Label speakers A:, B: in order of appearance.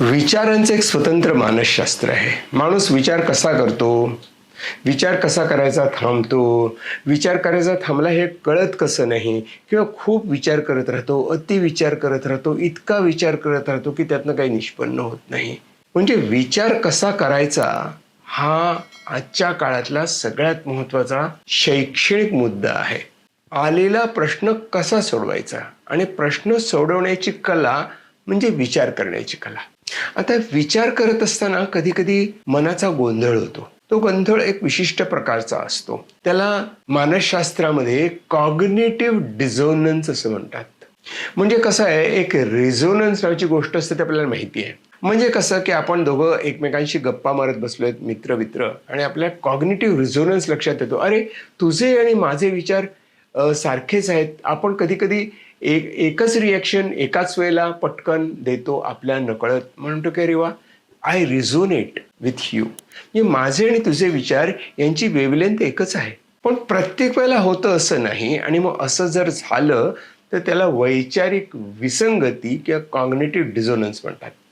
A: विचारांचं एक स्वतंत्र मानसशास्त्र आहे. माणूस विचार कसा करतो? विचार कसा करायचा? थांबतो. विचार करायचा थांबला हे कळत कसं नाही? किंवा खूप विचार करत राहतो अति विचार करत राहतो इतका विचार करत राहतो की त्यातनं काही निष्पन्न होत नाही. म्हणजे विचार कसा करायचा हा आजच्या काळातला सगळ्यात महत्त्वाचा शैक्षणिक मुद्दा आहे. आलेला प्रश्न कसा सोडवायचा? आणि प्रश्न सोडवण्याची कला म्हणजे विचार करण्याची कला. आता विचार करत असताना कधी कधी मनाचा गोंधळ होतो. तो गोंधळ एक विशिष्ट प्रकारचा असतो. त्याला मानसशास्त्रामध्ये कॉग्नेटिव्ह डिझोनन्स असं म्हणतात. म्हणजे कसं आहे एक रेझोनन्स नावाची गोष्ट असते ते आपल्याला माहिती आहे. म्हणजे कसं की आपण दोघं एकमेकांशी गप्पा मारत बसलोय मित्र मित्र आणि आपल्या कॉग्नेटिव्ह रिझोनन्स लक्षात येतो. अरे तुझे आणि माझे विचार सारखेच आहेत. आपण कधी कधी एक एकच रिॲक्शन एकाच वेळेला पटकन देतो आपल्या नकळत. म्हणतो की अरे वा आय रिझोनेट विथ यू म्हणजे माझे आणि तुझे विचार यांची वेवलेंथ एकच आहे. पण प्रत्येक वेळेला होतं असं नाही. आणि मग असं जर झालं तर त्याला वैचारिक विसंगती किंवा कॉग्नेटिव्ह डिझोनन्स म्हणतात.